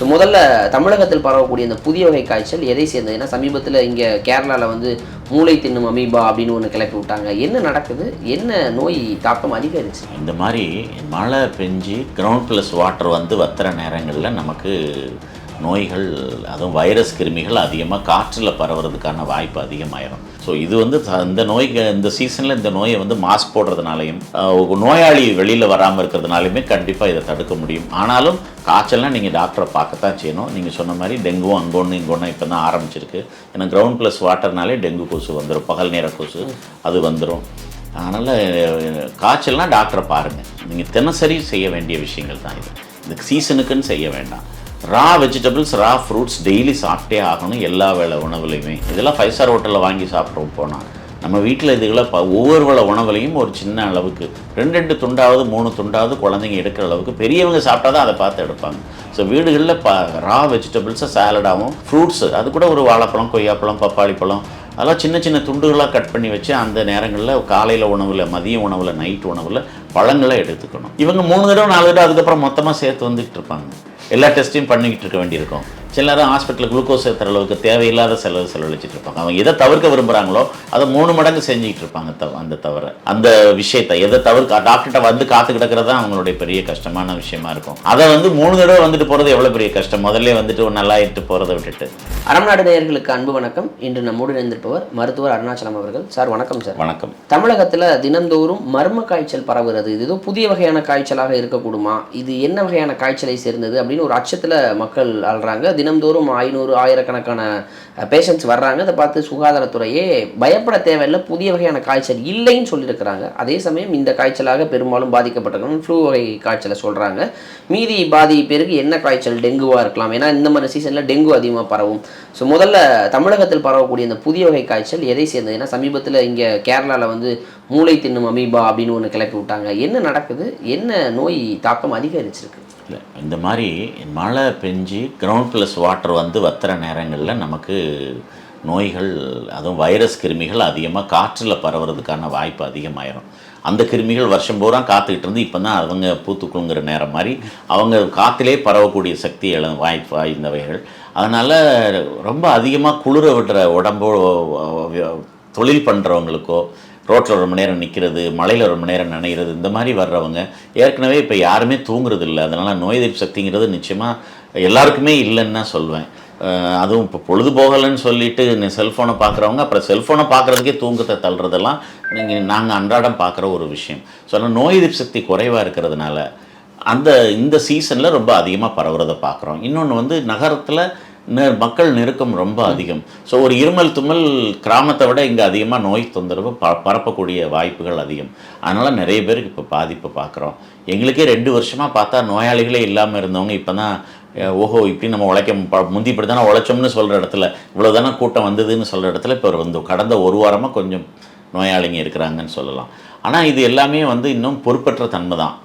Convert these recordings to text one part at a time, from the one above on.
So முதல்ல தமிழகத்தில் பரவக்கூடிய இந்த புதிய வகை காய்ச்சல் எதை சேர்ந்தது? ஏன்னா சமீபத்தில் இங்கே கேரளாவில் வந்து மூளை தின்னும் அமீபா அப்படின்னு ஒன்று கிளப்பி விட்டாங்க. என்ன நடக்குது? என்ன நோய் தாக்கம் அதிகரிச்சு? இந்த மாதிரி மழை பெஞ்சு கிரவுண்ட் ப்ளஸ் வாட்டர் வந்து வத்துற நேரங்களில் நமக்கு நோய்கள் அதுவும் வைரஸ் கிருமிகள் அதிகமாக காற்றில் பரவுறதுக்கான வாய்ப்பு அதிகமாயிரும். ஸோ இது வந்து இந்த நோய்க்கு இந்த சீசனில் இந்த நோயை வந்து மாஸ்க் போடுறதுனாலையும் நோயாளி வெளியில் வராமல் இருக்கிறதுனாலையுமே கண்டிப்பாக இதை தடுக்க முடியும். ஆனாலும் காய்ச்சல்னால் நீங்கள் டாக்டரை பார்க்கத்தான் செய்யணும். நீங்கள் சொன்ன மாதிரி டெங்கு அங்கொன்று இங்கொன்று இப்போ தான் ஆரம்பிச்சிருக்கு. ஏன்னா கிரவுண்ட் ப்ளஸ் வாட்டர்னாலே டெங்கு கொசு வந்துடும் பகல் நேர கொசு அது வந்துடும் அதனால் காய்ச்சல்னால் டாக்டரை பாருங்கள் நீங்கள் தினசரி செய்ய வேண்டிய விஷயங்கள் தான் இது. இந்த சீசனுக்குன்னு செய்ய வேண்டாம். Raw vegetables raw fruits daily சாப்பிட்டே ஆகணும் எல்லா வேலை உணவுலையுமே. இதெல்லாம் ஃபைவ் ஸ்டார் ஹோட்டலில் வாங்கி சாப்பிட்றோம் போனால் நம்ம வீட்டில் இதுகளை ப ஒவ்வொரு வேளை உணவுலையும் ஒரு சின்ன அளவுக்கு ரெண்டு ரெண்டு துண்டாவது மூணு துண்டாவது குழந்தைங்க எடுக்கிற அளவுக்கு பெரியவங்க சாப்பிட்டா தான் அதை பார்த்து எடுப்பாங்க. ஸோ வீடுகளில் ப ரா வெஜிடபிள்ஸை சாலடாகவும் ஃப்ரூட்ஸு அது கூட ஒரு வாழைப்பழம் கொய்யாப்பழம் பப்பாளி பழம் அதெல்லாம் சின்ன சின்ன துண்டுகளாக கட் பண்ணி வச்சு அந்த நேரங்களில் காலையில் உணவில் மதிய உணவில் நைட் உணவில் பழங்களை எடுத்துக்கணும். இவங்க மூணு தடவை நாலு தடவை அதுக்கப்புறம் மொத்தமாக சேர்த்து வந்துக்கிட்டு இருப்பாங்க. எல்லா டெஸ்ட்டையும் பண்ணிக்கிட்டு இருக்க வேண்டியிருக்கும். சில நேரம் ஹாஸ்பிட்டலில் குளுக்கோஸ் ஏற்றுற அளவுக்கு தேவையில்லாத செலவு செலவழிச்சிட்டு இருப்பாங்க. அவங்க எதை தவிர்க்க விரும்புகிறாங்களோ அதை மூணு மடங்கு செஞ்சுக்கிட்டு இருப்பாங்க தவ அந்த தவிர அந்த விஷயத்தை எதை தவிர்க்க டாக்டர்கிட்ட வந்து காத்து கிடக்கிறது தான் அவங்களுடைய பெரிய கஷ்டமான விஷயமா இருக்கும். அதை வந்து மூணு தடவை வந்துட்டு போகிறது எவ்வளோ பெரிய கஷ்டம்? முதல்ல வந்துட்டு நல்லா இட்டு போகிறத விட்டுட்டு. அறம்நாடு நேயர்களுக்கு அன்பு வணக்கம். இன்று நம்மோடு இணைந்திருப்பவர் மருத்துவர் அருணாச்சலம் அவர்கள். சார் வணக்கம் சார். வணக்கம். தமிழகத்தில் தினந்தோறும் மர்ம காய்ச்சல் பரவுகிறது இது ஏதோ புதிய வகையான காய்ச்சலாக இருக்கக்கூடுமா? இது என்ன வகையான காய்ச்சலை சேர்ந்தது அப்படின்னு ஒரு அச்சத்தில் மக்கள் அல்றாங்க தினம்தோறும் ஐநூறு ஆயிரக்கணக்கான பேஷண்ட்ஸ் வர்றாங்க. அதை பார்த்து சுகாதாரத்துறையே பயப்பட தேவையில்லை. புதிய வகையான காய்ச்சல் இல்லைன்னு சொல்லியிருக்கிறாங்க. அதே சமயம் இந்த காய்ச்சலாக பெரும்பாலும் பாதிக்கப்பட்டிருக்கணும் ஃப்ளூ வகை காய்ச்சலை சொல்கிறாங்க மீதி பாதி பேருக்கு என்ன காய்ச்சல்? டெங்குவாக இருக்கலாம். ஏன்னா இந்த மாதிரி சீசனில் டெங்கு அதிகமாக பரவும். ஸோ முதல்ல தமிழகத்தில் பரவக்கூடிய இந்த புதிய வகை காய்ச்சல் எதை சேர்ந்தது? ஏன்னா சமீபத்தில் இங்கே கேரளாவில் வந்து மூளை தின்னும் அமீபா அப்படின்னு ஒன்று கிளப்பி விட்டாங்க. என்ன நடக்குது? என்ன நோய் தாக்கம் அதிகரிச்சிருக்கு? இந்த மாதிரி மழை பெஞ்சு கிரவுண்ட் ப்ளஸ் வாட்டர் வந்து வத்துற நேரங்களில் நமக்கு நோய்கள் அதுவும் வைரஸ் கிருமிகள் அதிகமாக காற்றில் பரவுறதுக்கான வாய்ப்பு அதிகமாயிரும். அந்த கிருமிகள் வருஷம் பூரா காத்துக்கிட்டு இருந்து இப்போ தான் அவங்க பூத்துக்குழுங்கிற நேரம் மாதிரி அவங்க காற்றிலே பரவக்கூடிய சக்தி இழ வாய்ப்பு வாய்ந்தவைகள். அதனால் ரொம்ப அதிகமாக குளிர விடுற உடம்போ தொழில் பண்ணுறவங்களுக்கோ ரோட்டில் ரொம்ப நேரம் நிற்கிறது மழையில் ரொம்ப நேரம் நனைகிறது இந்த மாதிரி வர்றவங்க ஏற்கனவே இப்போ யாருமே தூங்குறது இல்லை. அதனால் நோய் எதிர்ப்பு சக்திங்கிறது நிச்சயமாக எல்லாருக்குமே இல்லைன்னு நான் சொல்வேன். அதுவும் இப்போ பொழுது போகலைன்னு சொல்லிட்டு செல்ஃபோனை பார்க்குறவங்க அப்புறம் செல்ஃபோனை பார்க்குறதுக்கே தூங்கத்தை தள்ளுறதெல்லாம் நீங்கள் நாங்கள் அன்றாடம் பார்க்குற ஒரு விஷயம். ஸோ நோய் எதிர்ப்பு சக்தி குறைவாக இருக்கிறதுனால அந்த இந்த சீசனில் ரொம்ப அதிகமாக பரவுறதை பார்க்குறோம் இன்னொன்று வந்து நகரத்தில் மக்கள் நெருக்கம் ரொம்ப அதிகம். ஸோ ஒரு இருமல் தும்மல் கிராமத்தை விட இங்கே அதிகமாக நோய் தொந்தரவு ப பரப்பக்கூடிய வாய்ப்புகள் அதிகம். அதனால் நிறைய பேருக்கு இப்போ பாதிப்பு பார்க்குறோம் எங்களுக்கே ரெண்டு வருஷமாக பார்த்தா நோயாளிகளே இல்லாமல் இருந்தவங்க இப்போ தான் ஓஹோ இப்படி நம்ம உழைக்க முந்தி இப்படி தானே உழைச்சோம்னு சொல்கிற இடத்துல இவ்வளோ தானே கூட்டம் வந்ததுன்னு சொல்கிற இடத்துல இப்போ வந்து கடந்த ஒரு வாரமாக கொஞ்சம் நோயாளிங்க இருக்கிறாங்கன்னு சொல்லலாம். ஆனால் இது எல்லாமே வந்து இன்னும் பொறுப்பற்ற தன்மை தான்.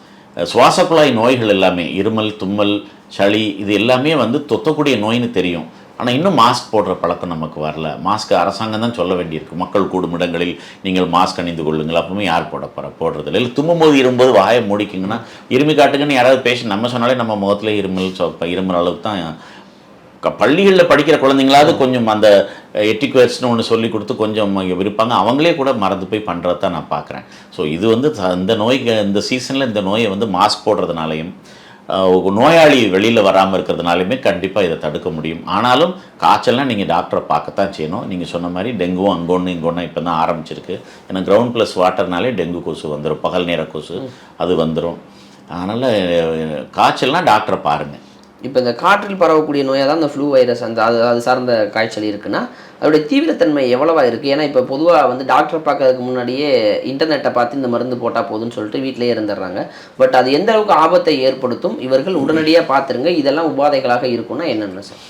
சுவாச குழாய் நோய்கள் எல்லாமே இருமல் தும்மல் சளி இது எல்லாமே வந்து தொத்தக்கூடிய நோய்னு தெரியும். ஆனால் இன்னும் மாஸ்க் போடுற பழக்கம் நமக்கு வரல. மாஸ்க் அரசாங்கம் தான் சொல்ல வேண்டியிருக்கு. மக்கள் கூடும் இடங்களில் நீங்கள் மாஸ்க் அணிந்து கொள்ளுங்கள். அப்பவுமே யார் போட போகிற போடுறதில்ல. இல்லை தும்மும் போது இரும்போது வாயை மூடிக்கிங்கன்னா இருமி காட்டுங்கன்னு யாராவது பேஷண்ட் நம்ம சொன்னாலே நம்ம முகத்தில் இருமல் சொ- இருமல் அளவுக்கு தான் பள்ளிகளில் படிக்கிற குழந்தைங்களாவது கொஞ்சம் அந்த எட்டிக்வேட்ஸ்னு ஒன்று சொல்லி கொடுத்து கொஞ்சம் விருப்பாங்க. அவங்களே கூட மறந்து போய் பண்ணுறத தான் நான் பார்க்குறேன். ஸோ இது வந்து இந்த நோய்க்கு இந்த சீசனில் இந்த நோயை வந்து மாஸ்க் போடுறதுனாலையும் நோயாளி வெளியில் வராமல் இருக்கிறதுனாலையுமே கண்டிப்பாக இதை தடுக்க முடியும். ஆனாலும் காய்ச்சல்னால் நீங்கள் டாக்டரை பார்க்கத்தான் செய்யணும். நீங்கள் சொன்ன மாதிரி டெங்கு அங்கொன்று இங்கொன்று இப்போ தான் ஆரம்பிச்சிருக்கு. ஏன்னா கிரவுண்ட் ப்ளஸ் வாட்டர்னாலே டெங்கு கொசு வந்துடும் பகல் நேர கொசு அது வந்துடும் அதனால் காய்ச்சல்னால் டாக்டரை பாருங்கள் இப்போ இந்த காற்றில் பரவக்கூடிய நோயாக தான் இந்த ஃப்ளூ வைரஸ் அந்த அது அது சார்ந்த காய்ச்சல் இருக்குன்னா அதோடைய தீவிரத்தன்மை எவ்வளவா இருக்குது ஏன்னா இப்போ பொதுவாக வந்து டாக்டரை பார்க்கறதுக்கு முன்னாடியே இன்டர்நெட்டை பார்த்து இந்த மருந்து போட்டால் போதும்னு சொல்லிட்டு வீட்டிலேயே இருந்துடுறாங்க. பட் அது எந்த அளவுக்கு ஆபத்தை ஏற்படுத்தும்? இவர்கள் உடனடியாக பார்த்துருங்க இதெல்லாம் உபாதைகளாக இருக்கும்னா என்னென்ன சார்?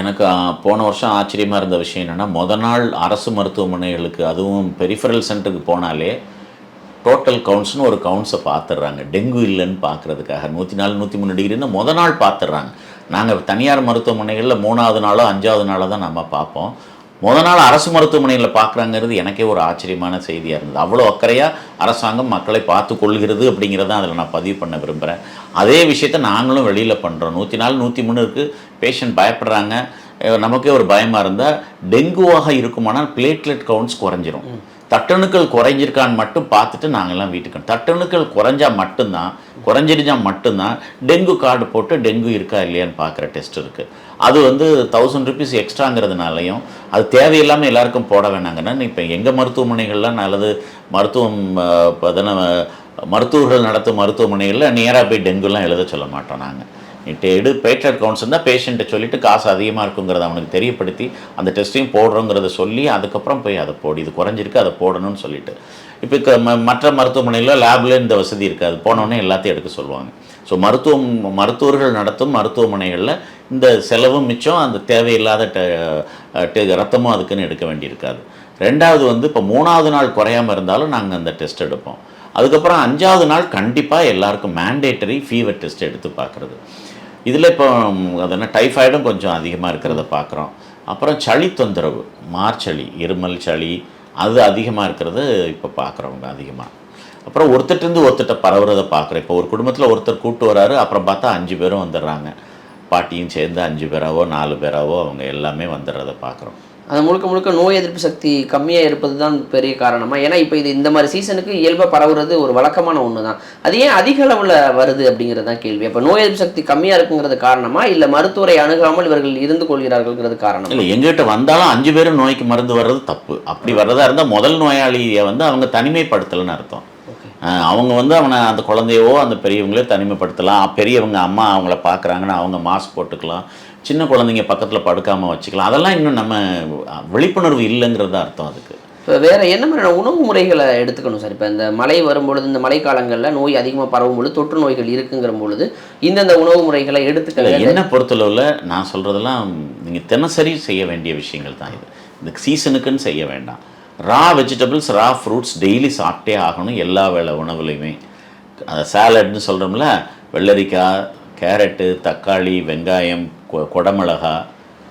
எனக்கு போன வருஷம் ஆச்சரியமாக இருந்த விஷயம் என்னென்னா முத நாள் அரசு மருத்துவமனைகளுக்கு அதுவும் பெரிஃபரல் சென்டருக்கு போனாலே டோட்டல் கவுண்ட்ஸ்னு ஒரு கவுண்ட்ஸை பார்த்துடுறாங்க டெங்கு இல்லைன்னு பார்க்குறதுக்காக நூற்றி நாலு நூற்றி மூணு டிகிரின்னு முத நாள் பார்த்துடுறாங்க நாங்கள் தனியார் மருத்துவமனைகளில் மூணாவது நாளோ அஞ்சாவது நாளோ தான் நம்ம பார்ப்போம் முத நாள் அரசு மருத்துவமனையில் பார்க்குறாங்கிறது எனக்கே ஒரு ஆச்சரியமான செய்தியாக இருந்தது. அவ்வளோ அக்கறையாக அரசாங்கம் மக்களை பார்த்து கொள்கிறது அப்படிங்கிறத அதில் நான் பதிவு பண்ண விரும்புகிறேன் அதே விஷயத்தை நாங்களும் வெளியில் பண்ணுறோம் நூற்றி நாலு நூற்றி மூணு இருக்குது பேஷண்ட் பயப்படுறாங்க. நமக்கே ஒரு பயமாக இருந்தால் டெங்குவாக இருக்குமானால் பிளேட்லெட் கவுண்ட்ஸ் குறைஞ்சிரும். தட்டணுக்கள் குறைஞ்சிருக்கான்னு மட்டும் பார்த்துட்டு நாங்கள்லாம் வீட்டுக்கு தட்டணுக்கள் குறைஞ்சா மட்டும்தான் குறைஞ்சிருந்தா மட்டும்தான் டெங்கு கார்டு போட்டு டெங்கு இருக்கா இல்லையான்னு பார்க்குற டெஸ்ட் இருக்குது அது வந்து தௌசண்ட் ருபீஸ் எக்ஸ்ட்ராங்கிறதுனாலையும் அது தேவையில்லாமல் எல்லாருக்கும் போட வேணாங்கன்னா இப்போ எங்கள் மருத்துவமனைகள்லாம் நல்லது மருத்துவம் தானே மருத்துவர்கள் நடத்தும் மருத்துவமனைகளில் நேராக போய் டெங்குலாம் எழுத சொல்ல மாட்டோம் நாங்கள் இட்டு எடு பேட்லட் கவுன்சில் தான் பேஷண்ட்டை சொல்லிட்டு காசு அதிகமாக இருக்குங்கிறத அவனுக்கு தெரியப்படுத்தி அந்த டெஸ்ட்டையும் போடுறோங்கிறத சொல்லி அதுக்கப்புறம் போய் அதை போடு இது குறைஞ்சிருக்கு அதை போடணும்னு சொல்லிட்டு. இப்போ க- ம- மற்ற மருத்துவமனையில் லேபில் இந்த வசதி இருக்காது. போனோடனே எல்லாத்தையும் எடுக்க சொல்லுவாங்க. ஸோ மருத்துவம் மருத்துவர்கள் நடத்தும் மருத்துவமனைகளில் இந்த செலவும் மிச்சம் அந்த தேவையில்லாத டெ- ரத்தமும் அதுக்குன்னு எடுக்க வேண்டியிருக்காது. ரெண்டாவது வந்து இப்போ மூணாவது நாள் குறையாம இருந்தாலும் நாங்கள் அந்த டெஸ்ட் எடுப்போம். அதுக்கப்புறம் அஞ்சாவது நாள் கண்டிப்பாக எல்லாருக்கும் மேண்டேட்டரி ஃபீவர் டெஸ்ட் எடுத்து பார்க்குறது இதில் இப்போ அதனால் அது என்ன டைஃபாய்டும் கொஞ்சம் அதிகமாக இருக்கிறத பார்க்குறோம். அப்புறம் சளி தொந்தரவு மார்ச்சளி இருமல் சளி அது அதிகமாக இருக்கிறது இப்போ பார்க்குறவங்க அதிகமாக. அப்புறம் ஒருத்தர்ட்டேருந்து ஒருத்தட்ட பரவுறதை பார்க்குறோம். இப்போ ஒரு குடும்பத்தில் ஒருத்தர் கூப்பிட்டு வராரு அப்புறம் பார்த்தா அஞ்சு பேரும் வந்துடுறாங்க. பாட்டியும் சேர்ந்து அஞ்சு பேராவோ நாலு பேராவோ அவங்க எல்லாமே வந்துடுறத பார்க்குறோம். அது முழுக்க முழுக்க நோய் எதிர்ப்பு சக்தி கம்மியாக இருப்பது தான் பெரிய காரணமா. ஏன்னா இப்போ இது இந்த மாதிரி சீசனுக்கு இயல்பாக பரவுறது ஒரு வழக்கமான ஒன்று தான் அது ஏன் அதிக அளவில் வருது அப்படிங்கிறது தான் கேள்வி. அப்போ நோய் எதிர்ப்பு சக்தி கம்மியாக இருக்குங்கிறது காரணமா இல்லை மருத்துவரை அணுகாமல் இவர்கள் இருந்து கொள்கிறார்கள்ங்கிறது காரணம்? இல்லை எங்கிட்ட வந்தாலும் அஞ்சு பேரும் நோய்க்கு மருந்து வர்றது தப்பு. அப்படி வர்றதா இருந்தால் முதல் நோயாளியை வந்து அவங்க தனிமைப்படுத்தலைன்னு அர்த்தம். அவங்க வந்து அவனை அந்த குழந்தையவோ அந்த பெரியவங்களே தனிமைப்படுத்தலாம். பெரியவங்க அம்மா அவங்கள பார்க்குறாங்கன்னா அவங்க மாஸ்க் போட்டுக்கலாம். சின்ன குழந்தைங்க பக்கத்தில் படுக்காமல் வச்சுக்கலாம். அதெல்லாம் இன்னும் நம்ம விழிப்புணர்வு இல்லைங்கிறது அர்த்தம் அதுக்கு. இப்போ வேற என்ன மாதிரியான உணவு முறைகளை எடுத்துக்கணும் சார்? இப்போ இந்த மழை வரும்பொழுது இந்த மழைக்காலங்களில் நோய் அதிகமாக பரவும் பொழுது தொற்று நோய்கள் இருக்குங்கிற பொழுது இந்தந்த உணவு முறைகளை இல்லை எடுத்துக்க என்ன பொறுத்தளவில் நான் சொல்கிறதெல்லாம் நீங்கள் தினசரி செய்ய வேண்டிய விஷயங்கள் தான் இது. இந்த சீசனுக்குன்னு செய்ய வேண்டாம். Raw vegetables raw fruits daily சாப்பிட்டே ஆகணும் எல்லா வேளை உணவுலையுமே. சாலட்னு சொல்கிறோம்ல வெள்ளரிக்காய் கேரட்டு தக்காளி வெங்காயம் கொ- கொடமிளகா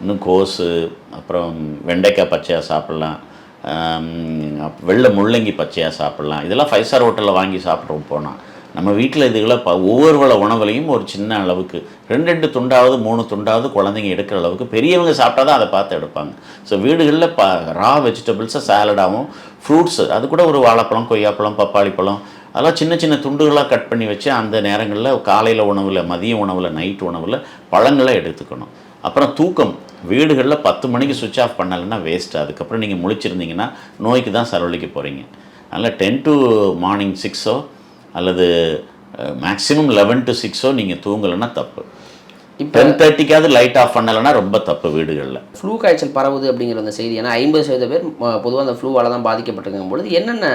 இன்னும் கோஸு அப்புறம் வெண்டைக்காய் பச்சையாக சாப்பிட்லாம். வெள்ளை முள்ளங்கி பச்சையாக சாப்பிட்லாம். இதெல்லாம் ஃபைவ் ஸ்டார் ஹோட்டலில் வாங்கி சாப்பிட்றோம் போனால் நம்ம வீட்டில் இதுகளை ப ஒவ்வொரு வள உணவுலையும் ஒரு சின்ன அளவுக்கு ரெண்டு ரெண்டு துண்டாவது மூணு துண்டாவது குழந்தைங்க எடுக்கிற அளவுக்கு பெரியவங்க சாப்பிட்டா தான் அதை பார்த்து எடுப்பாங்க. ஸோ வீடுகளில் ப ரா வெஜிடபிள்ஸை சாலடாகவும் ஃப்ரூட்ஸு அது கூட ஒரு வாழைப்பழம் கொய்யாப்பழம் பப்பாளி பழம் அதெல்லாம் சின்ன சின்ன துண்டுகளாக கட் பண்ணி வச்சு அந்த நேரங்களில் காலையில் உணவில் மதிய உணவில் நைட் உணவில் பழங்களை எடுத்துக்கணும். அப்புறம் தூக்கம். வீடுகளில் பத்து மணிக்கு சுவிட்ச் ஆஃப் பண்ணலைன்னா வேஸ்ட்டு அதுக்கப்புறம் நீங்கள் முழிச்சிருந்தீங்கன்னா நோய்க்கு தான் செலவழிக்க போகிறீங்க அதனால் டென் டு மார்னிங் சிக்ஸோ அல்லது மேக்ஸிமம் லெவன் டு சிக்ஸோ நீங்கள் தூங்கலைன்னா தப்பு. டென் தேர்ட்டிக்காவது லைட் ஆஃப் பண்ணலைன்னா ரொம்ப தப்பு வீடுகளில். ஃப்ளூ காய்ச்சல் பரவுது அப்படிங்கிற அந்த செய்தி ஏன்னா ஐம்பது சதவீத பேர் பொதுவாக அந்த ஃப்ளூவால் தான் பாதிக்கப்பட்டிருக்கும் பொழுது என்னென்ன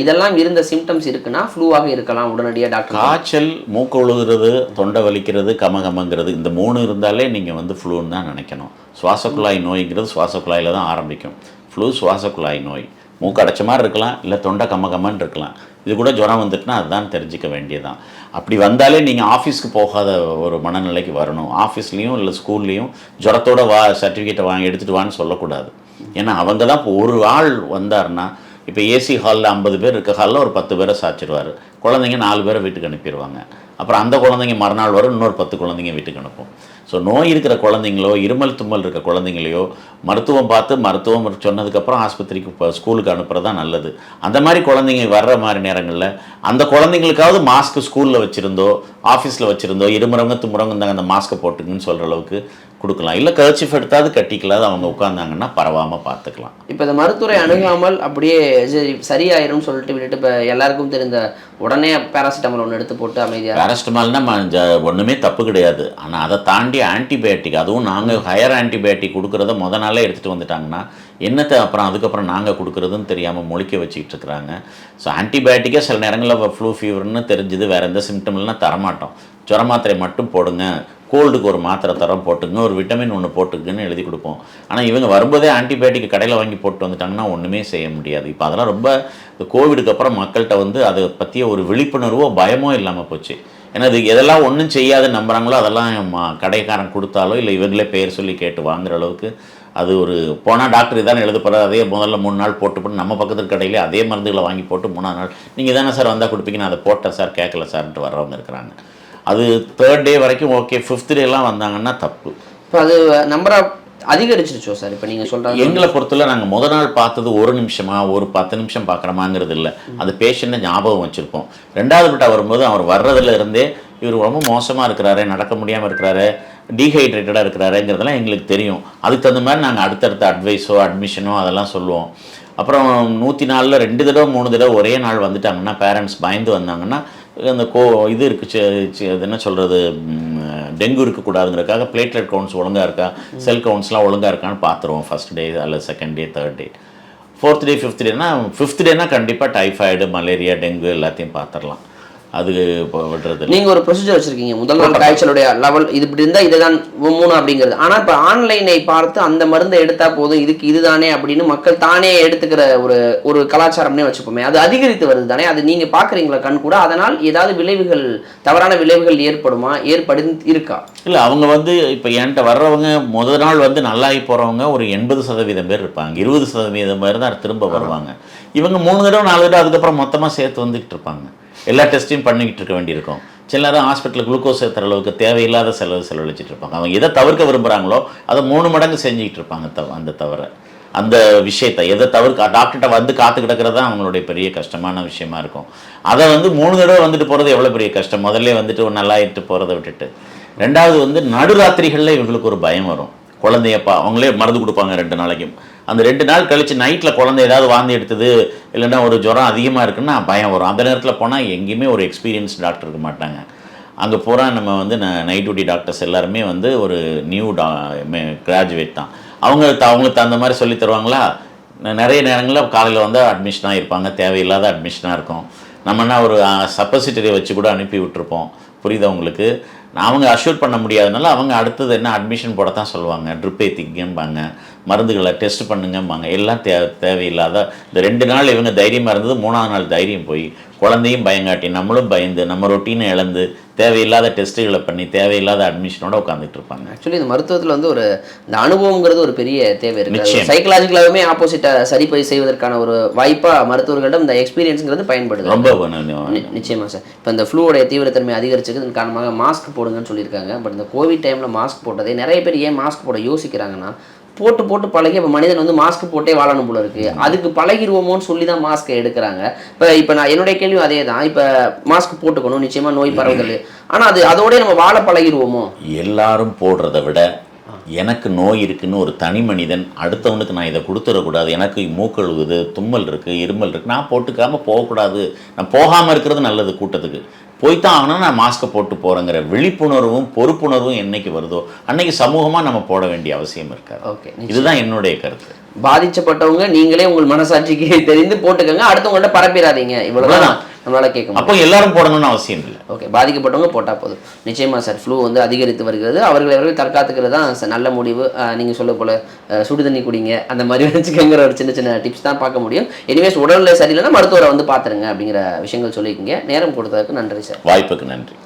இதெல்லாம் இருந்த சிம்டம்ஸ் இருக்குன்னா ஃப்ளூவாக இருக்கலாம் உடனடியாக டாக்டர் காய்ச்சல் மூக்கு ஒழுகுறது தொண்டை வலிக்கிறது கமகமங்கிறது இந்த மூணு இருந்தாலே நீங்கள் வந்து ஃப்ளூன்னு தான் நினைக்கணும். சுவாச குழாய் நோய்ங்கிறது சுவாச குழாயில் தான் ஆரம்பிக்கும். ஃப்ளூ சுவாச குழாய் நோய். மூக்கு அடைச்ச மாதிரி இருக்கலாம் இல்லை தொண்டை கமகமன்னு இருக்கலாம். இது கூட ஜுரம் வந்துட்டுனா அதுதான் தெரிஞ்சுக்க வேண்டியதுதான். அப்படி வந்தாலே நீங்கள் ஆஃபீஸ்க்கு போகாத ஒரு மனநிலைக்கு வரணும். ஆஃபீஸ்லேயும் இல்லை ஸ்கூல்லேயும் ஜுரத்தோட வா சர்டிஃபிகேட்டை வாங்கி எடுத்துகிட்டு வான்னு சொல்லக்கூடாது. ஏன்னா அவங்க தான் இப்போ ஒரு ஆள் வந்தார்னா இப்போ ஏசி ஹாலில் ஐம்பது பேர் இருக்க ஹாலில் ஒரு பத்து பேரை சாச்சிடுவார் குழந்தைங்க நாலு பேரை வீட்டுக்கு அனுப்பிடுவாங்க அப்புறம் அந்த குழந்தைங்க மறுநாள் வரும் இன்னொரு பத்து குழந்தைங்க வீட்டுக்கு அனுப்பும். ஸோ நோய் இருக்கிற குழந்தைங்களோ இருமல் தும்மல் இருக்க குழந்தைங்களையோ மருத்துவம் பார்த்து மருத்துவம் சொன்னதுக்கப்புறம் ஆஸ்பத்திரிக்கு இப்போ ஸ்கூலுக்கு அனுப்புறது தான் நல்லது. அந்த மாதிரி குழந்தைங்க வர்ற மாதிரி நேரங்களில் அந்த குழந்தைங்களுக்காவது மாஸ்க் ஸ்கூலில் வச்சுருந்தோ ஆஃபீஸில் வச்சுருந்தோ இருமுறவங்க தும்புறவங்க இருந்தாங்க அந்த மாஸ்க்கை போட்டுங்கன்னு சொல்கிற அளவுக்கு கொடுக்கலாம். இல்லை கர்ச்சிஃப் எடுத்தாவது கட்டிக்கலாது அவங்க உட்காந்தாங்கன்னா பரவாமல் பார்த்துக்கலாம். இப்போ இந்த மருத்துவரை அணுகாமல் அப்படியே சரி சரியாயிரும்னு சொல்லிட்டு விட்டுட்டு இப்போ எல்லாருக்கும் தெரிந்த உடனே பேராசிட்டமால் ஒன்று எடுத்து போட்டு அமைதியாக பேரஸ்டமால்னா ஒன்றுமே தப்பு கிடையாது. ஆனால் அதை தாண்டி ஆன்டிபயோட்டிக் அதுவும் நாங்கள் ஹையர் ஆன்டிபயோட்டிக் கொடுக்குறத முத நாளே எடுத்துகிட்டு வந்துட்டாங்கன்னா என்னத்தை அப்புறம் அதுக்கப்புறம் நாங்கள் கொடுக்குறதுன்னு தெரியாமல் முழிக்க வச்சுக்கிட்டு இருக்கிறாங்க. ஸோ ஆன்டிபயோட்டிக்கே சில நேரங்களில் ஃப்ளூ ஃபீவர்னு தெரிஞ்சுது வேறு எந்த சிம்டம்லாம் தரமாட்டோம். ஜுர மாத்திரை மட்டும் போடுங்க கோல்டுக்கு ஒரு மாத்திரை தரம் போட்டுங்க ஒரு விட்டமின் ஒன்று போட்டுக்குன்னு எழுதி கொடுப்போம். ஆனால் இவங்க வரும்போதே ஆன்டிபயோட்டிக் கடையில் வாங்கி போட்டு வந்துட்டாங்கன்னா ஒன்றுமே செய்ய முடியாது. இப்போ அதெல்லாம் ரொம்ப கோவிடுக்கு அப்புறம் மக்கள்கிட்ட வந்து அதை பற்றிய ஒரு விழிப்புணர்வோ பயமோ இல்லாமல் போச்சு. ஏன்னா அது எதெல்லாம் ஒன்றும் செய்யாது நம்புகிறாங்களோ அதெல்லாம் கடைக்காரன் கொடுத்தாலோ இல்லை இவங்களே பெயர் சொல்லி கேட்டு வாங்குற அளவுக்கு அது ஒரு போனால் டாக்டர் இதான் எழுத போகிறார் அதே முதல்ல மூணு நாள் போட்டு போட்டு நம்ம பக்கத்து கடையிலே அதே மருந்துகளை வாங்கி போட்டு மூணாவது நாள். நீங்கள் தானே சார் வந்தால் கொடுப்பீங்க நான் அதை போட்டேன் சார் கேட்கல சார்ன்ட்டு வர்றவங்க இருக்கிறாங்க. அது தேர்ட் டே வரைக்கும் ஓகே ஃபிஃப்த் டேலாம் வந்தாங்கன்னா தப்பு. இப்போ அது நம்பரா அதிகரிச்சிருச்சோ சார்? இப்போ நீங்கள் சொல்கிறாங்க எங்களை பொறுத்தல நாங்கள் முத நாள் பார்த்தது ஒரு நிமிஷமா ஒரு பத்து நிமிஷம் பார்க்குறோமாங்கிறது இல்லை. அந்த பேஷண்ட்டை ஞாபகம் வச்சுருப்போம். ரெண்டாவது விட்டா வரும்போது அவர் வர்றதுல இருந்தே இவர் ரொம்ப மோசமாக இருக்கிறாரு நடக்க முடியாமல் இருக்கிறாரு டீஹைட்ரேட்டடாக இருக்கிறாருங்கிறதெல்லாம் எங்களுக்கு தெரியும். அதுக்கு தகுந்த மாதிரி நாங்கள் அடுத்தடுத்த அட்வைஸோ அட்மிஷனோ அதெல்லாம் சொல்லுவோம். அப்புறம் நூற்றி நாலில் ரெண்டு தடவை மூணு தடவை ஒரே நாள் வந்துட்டாங்கன்னா பேரண்ட்ஸ் பயந்து வந்தாங்கன்னா அந்த கோ இது இருக்குது அது என்ன சொல்கிறது டெங்கு இருக்கக்கூடாதுங்கிறதுக்காக பிளேட்லெட் கவுண்ட்ஸ் ஒழுங்காக இருக்கா? செல் கவுண்ட்ஸ்லாம் ஒழுங்காக இருக்கான்னு பார்த்துருவோம் ஃபஸ்ட் டே அல்லது second day third day fourth day fifth டேனா fifth டேனா கண்டிப்பாக டைஃபாய்டு மலேரியா டெங்கு எல்லாத்தையும் பார்த்துடலாம் அது இப்போ விடுறது இல்ல. நீங்க ஒரு ப்ரொசீஜர் வச்சிருக்கீங்க. முதல் நாள் காய்ச்சலுடைய லெவல் இது இப்படி இருந்தா இதுதான் மூணு அப்படிங்கிறது. ஆனா இப்ப ஆன்லைனை பார்த்து அந்த மருந்தை எடுத்தா போதும் இதுக்கு இதுதானே அப்படின்னு மக்கள் தானே எடுத்துக்கிற ஒரு ஒரு கலாச்சாரம்னே வச்சுப்போமே. அது அதிகரித்து வருது தானே. அது நீங்க பாக்குறீங்களா கண் கூட? அதனால் ஏதாவது விளைவுகள் தவறான விளைவுகள் ஏற்படுமா? ஏற்படு இருக்கா? இல்லை அவங்க வந்து இப்போ என்கிட்ட வர்றவங்க முதல் நாள் வந்து நல்லாகி போகிறவங்க ஒரு எண்பது சதவீதம் பேர் இருப்பாங்க. இருபது சதவீதம் பேர் தான் திரும்ப வருவாங்க. இவங்க மூணு தடவை நாலு தடவை அதுக்கப்புறம் மொத்தமாக சேர்த்து வந்துக்கிட்டு இருப்பாங்க. எல்லா டெஸ்ட்டையும் பண்ணிக்கிட்டு இருக்க வேண்டியிருக்கும். சில நேரம் ஹாஸ்பிட்டலில் குளுக்கோஸ் ஏற்றுற அளவுக்கு தேவையில்லாத செலவு செலவழிச்சிட்டு இருப்பாங்க. அவங்க எதை தவிர்க்க விரும்புகிறாங்களோ அதை மூணு மடங்கு செஞ்சுக்கிட்டு இருப்பாங்க தவ அந்த தவிர அந்த விஷயத்தை எதை தவிர்க்க டாக்டர்கிட்ட வந்து காத்து கிடக்கிறது தான் அவங்களுடைய பெரிய கஷ்டமான விஷயமா இருக்கும். அதை வந்து மூணு தடவை வந்துட்டு போகிறது எவ்வளோ பெரிய கஷ்டம்? முதல்ல வந்துட்டு நல்லா ஆகிட்டு போகிறத விட்டுட்டு. ரெண்டாவது வந்து நடுராத்திரிகளில் இவங்களுக்கு ஒரு பயம் வரும். குழந்தையப்பா அவங்களே மருந்து கொடுப்பாங்க ரெண்டு நாளைக்கும். அந்த ரெண்டு நாள் கழித்து நைட்டில் குழந்தை ஏதாவது வாந்தி எடுத்தது இல்லைன்னா ஒரு ஜுரம் அதிகமாக இருக்குன்னா பயம் வரும். அந்த நேரத்தில் போனால் எங்கேயுமே ஒரு எக்ஸ்பீரியன்ஸ் டாக்டர் இருக்க மாட்டாங்க. அங்கே பூரா நம்ம வந்து நைட் டியூட்டி டாக்டர்ஸ் எல்லாருமே வந்து ஒரு நியூ டா கிராஜுவேட் தான். அவங்க அவங்களுக்கு தகுந்த மாதிரி சொல்லி தருவாங்களா? ந- நிறைய நேரங்களில் காலையில் வந்து அட்மிஷனாக இருப்பாங்க. தேவையில்லாத அட்மிஷனாக இருக்கும். நம்மனா ஒரு சப்பசிட்டரியை வச்சு கூட அனுப்பி விட்டுருப்போம். புரியுதா உங்களுக்கு? அவங்க அஷ்யூர் பண்ண முடியாதனால அவங்க அடுத்தது என்ன அட்மிஷன் போட தான் சொல்லுவாங்க ட்ரிப் ஏற்றிக்கம்பாங்க மருந்துகளை டெஸ்ட் பண்ணுங்கம்பாங்க. எல்லாம் தே தேவையில்லாத இந்த ரெண்டு நாள் இவங்க தைரியமாக இருந்தது மூணாவது நாள் தைரியம் போய் குழந்தையும் பயங்காட்டி நம்மளும் பயந்து நம்ம ரொட்டீனை இழந்து தேவையில்லாத டெஸ்ட்டுகளை பண்ணி தேவையில்லாத அட்மிஷனோட உட்காந்துட்டு இருப்பாங்க. ஆக்சுவலி இந்த மருத்துவத்துல வந்து ஒரு இந்த அனுபவங்கிறது ஒரு பெரிய தேவை இருக்கு. நிச்சயம். சைக்கலாஜிக்கலாகவே ஆப்போசிட்டா சரி போய் செய்வதற்கான ஒரு வாய்ப்பா மருத்துவர்களிடம் இந்த எக்ஸ்பீரியன்ஸ்ங்கிறது பயன்படுது. ரொம்ப ந- நி- நிச்சயமா சார் இப்போ இந்த ஃப்ளூவோடைய தீவிரத்தன்மை அதிகரிச்சதுக்கு காரணமாக மாஸ்க் போடுங்கன்னு சொல்லியிருக்காங்க. பட் இந்த கோவிட் டைமில் மாஸ்க் போட்டதே நிறைய பேர் ஏன் மாஸ்க் போட யோசிக்கிறாங்கன்னா போட்டு போட்டு பழகி இப்போ மனிதன் வந்து மாஸ்க் போட்டே வாழணும் போல இருக்கு. அதுக்கு பழகிடுவோமோன்னு சொல்லி தான் மாஸ்க்கை எடுக்கிறாங்க. இப்போ இப்போ நான் என்னுடைய கேள்வியும் அதே தான் இப்போ மாஸ்க் போட்டுக்கணும் நிச்சயமா நோய் பரவுதல். ஆனால் அது அதோடய நம்ம வாழ பழகிடுவோமோ? எல்லாரும் போடுறத விட எனக்கு நோய் இருக்குன்னு ஒரு தனி மனிதன் அடுத்தவனுக்கு நான் இதை கொடுத்துடக்கூடாது. எனக்கு மூக்கழுகுது தும்மல் இருக்குது இருமல் இருக்குது நான் போட்டுக்காமல் போகக்கூடாது. நான் போகாமல் இருக்கிறது நல்லது கூட்டத்துக்கு. போய்த்தான் ஆகணும் நான் மாஸ்க்கை போட்டு போகிறேங்கிற விழிப்புணர்வும் பொறுப்புணர்வும் என்னைக்கு வருதோ அன்னைக்கு சமூகமாக நம்ம போட வேண்டிய அவசியம் இருக்காது. ஓகே இதுதான் என்னுடைய கருத்து. பாதிச்சப்பட்டவங்க நீங்களே உங்கள் மனசாட்சிக்கு தெரிந்து போட்டுக்கங்க அடுத்தவங்கள்ட்ட பரப்பிடாதீங்க. இவ்வளவுதான். நம்மளால கேட்க முடியும். அப்போ எல்லாரும் போடணும்னு அவசியம் இல்லை. ஓகே பாதிக்கப்பட்டவங்க போட்டால் போதும். நிச்சயமா சார் ஃப்ளூ வந்து அதிகரித்து வருகிறது. அவர்களை அவர்கள் தற்காத்துக்கிறது தான் ச- நல்ல முடிவு. அஹ், நீங்க சொல்ல போல சுடு தண்ணி குடிங்க அந்த மாதிரி வச்சுக்கங்கிற ஒரு சின்ன சின்ன டிப்ஸ் தான் பார்க்க முடியும். எனிவேஸ் உடல்நிலை சரியில்லைன்னா மருத்துவரை வந்து பார்த்துருங்க அப்படிங்கிற விஷயங்கள் சொல்லியிருக்கீங்க. நேரம் கொடுத்ததுக்கு நன்றி சார் வாய்ப்புக்கு நன்றி.